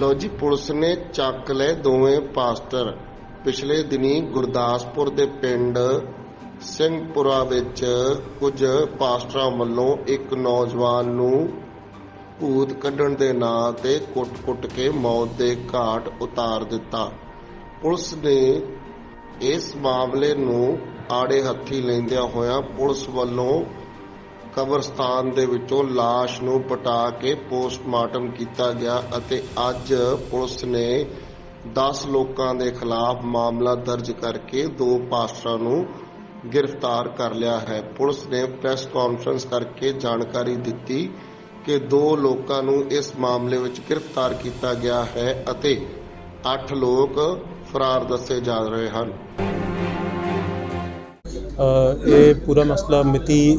ਲਓ ਜੀ, ਪੁਲਿਸ ਨੇ ਚੱਕ ਲਏ ਦੋਵੇਂ ਪਾਸਟਰ। ਪਿਛਲੇ ਦਿਨੀ ਗੁਰਦਾਸਪੁਰ ਦੇ ਪਿੰਡ ਸਿੰਘਪੁਰਾ ਵਿੱਚ ਕੁਝ ਪਾਸਟਰਾਂ ਵੱਲੋਂ ਇੱਕ ਨੌਜਵਾਨ ਨੂੰ ਭੂਤ ਕੱਢਣ ਦੇ ਨਾਂ ਤੇ ਕੁੱਟ-ਕੁੱਟ ਕੇ ਮੌਤ ਦੇ ਘਾਟ ਉਤਾਰ ਦਿੱਤਾ। ਪੁਲਿਸ ਨੇ ਇਸ ਮਾਮਲੇ ਨੂੰ ਆੜੇ ਹੱਥੀ ਲੈਂਦਿਆਂ ਹੋਇਆ ਪੁਲਿਸ ਵੱਲੋਂ ਕਬਰਸਤਾਨ ਦੇ ਵਿੱਚੋਂ ਲਾਸ਼ ਨੂੰ ਪਟਾ ਕੇ ਪੋਸਟਮਾਰਟਮ ਕੀਤਾ ਗਿਆ ਅਤੇ ਅੱਜ ਪੁਲਿਸ ਨੇ 10 ਲੋਕਾਂ ਦੇ ਖਿਲਾਫ ਮਾਮਲਾ ਦਰਜ ਕਰਕੇ ਦੋ ਪਾਸਟਰਾਂ ਨੂੰ ਗ੍ਰਿਫਤਾਰ ਕਰ ਲਿਆ ਹੈ। ਪੁਲਿਸ ਨੇ ਪ੍ਰੈਸ ਕਾਨਫਰੰਸ ਕਰਕੇ ਜਾਣਕਾਰੀ ਦਿੱਤੀ ਕਿ ਦੋ ਲੋਕਾਂ ਨੂੰ ਇਸ ਮਾਮਲੇ ਵਿੱਚ ਗ੍ਰਿਫਤਾਰ ਕੀਤਾ ਗਿਆ ਹੈ ਅਤੇ 8 ਲੋਕ ਫਰਾਰ ਦੱਸੇ ਜਾ ਰਹੇ ਹਨ। ਇਹ ਪੂਰਾ ਮਸਲਾ ਮਿਤੀ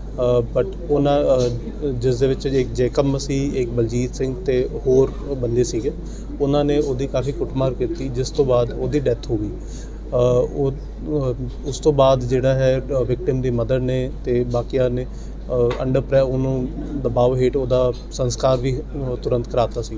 ਬਟ ਉਹਨਾਂ ਜਿਸ ਦੇ ਵਿੱਚ ਇੱਕ ਜੇਕਬ ਮਸੀਹ, ਇੱਕ ਬਲਜੀਤ ਸਿੰਘ ਤੇ ਹੋਰ ਬੰਦੇ ਸੀਗੇ, ਉਹਨਾਂ ਨੇ ਉਹਦੀ ਕਾਫੀ ਕੁੱਟਮਾਰ ਕੀਤੀ, ਜਿਸ ਤੋਂ ਬਾਅਦ ਉਹਦੀ ਡੈਥ ਹੋ ਗਈ। ਉਹ ਉਸ ਤੋਂ ਬਾਅਦ ਜਿਹੜਾ ਹੈ ਵਿਕਟਿਮ ਦੀ ਮਦਰ ਨੇ ਤੇ ਬਾਕੀਆਂ ਨੇ ਅੰਡਰ ਪ੍ਰੈ ਉਹਨੂੰ ਦਬਾਅ ਹੇਠ ਉਹਦਾ ਸੰਸਕਾਰ ਵੀ ਤੁਰੰਤ ਕਰਾਤਾ ਸੀ।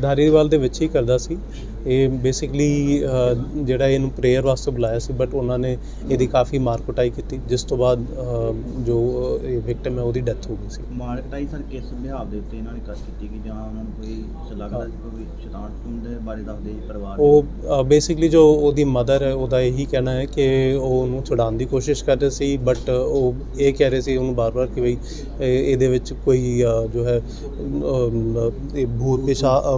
ਧਾਰੀਵਾਲ ਦੇ ਵਿੱਚ ਹੀ ਕਰਦਾ ਸੀ ਇਹ ਬੇਸਿਕਲੀ ਜਿਹੜਾ ਇਹਨੂੰ ਪ੍ਰੇਅਰ ਵਾਸਤੇ ਬੁਲਾਇਆ ਸੀ ਬਟ ਉਹਨਾਂ ਨੇ ਇਹਦੀ ਕਾਫੀ ਮਾਰ ਕੁਟਾਈ ਕੀਤੀ ਜਿਸ ਤੋਂ ਬਾਅਦ ਜੋ ਇਹ ਵਿਕਟਮ ਹੈ ਉਹਦੀ ਡੈਥ ਹੋ ਗਈ ਸੀ ਮਾਰਕਟਾਈ ਸਰ ਕਿਸ ਵਿਹਾਰ ਦੇ ਉੱਤੇ ਇਹਨਾਂ ਨੇ ਕਸ ਕੀਤੀ ਕਿ ਜਾਂ ਉਹਨਾਂ ਨੂੰ ਕੋਈ ਲੱਗਦਾ ਕੋਈ ਸ਼ੈਤਾਨ ਸ਼ਤੂਨ ਦੇ ਬਾਰੇ ਦੱਸਦੇ ਪਰਿਵਾਰ? ਉਹ ਬੇਸਿਕਲੀ ਜੋ ਉਹਦੀ ਮਦਰ ਹੈ ਉਹਦਾ ਇਹੀ ਕਹਿਣਾ ਹੈ ਕਿ ਉਹ ਉਹਨੂੰ ਛੁਡਾਉਣ ਦੀ ਕੋਸ਼ਿਸ਼ ਕਰ ਰਹੇ ਸੀ ਬਟ ਉਹ ਇਹ ਕਹਿ ਰਹੇ ਸੀ ਉਹਨੂੰ ਬਾਰ-ਬਾਰ ਕਿ ਇਹ- ਇਹਦੇ ਵਿੱਚ ਕੋਈ ਜੋ ਹੈ ਭੂਤ ਪਿਸ਼ਾ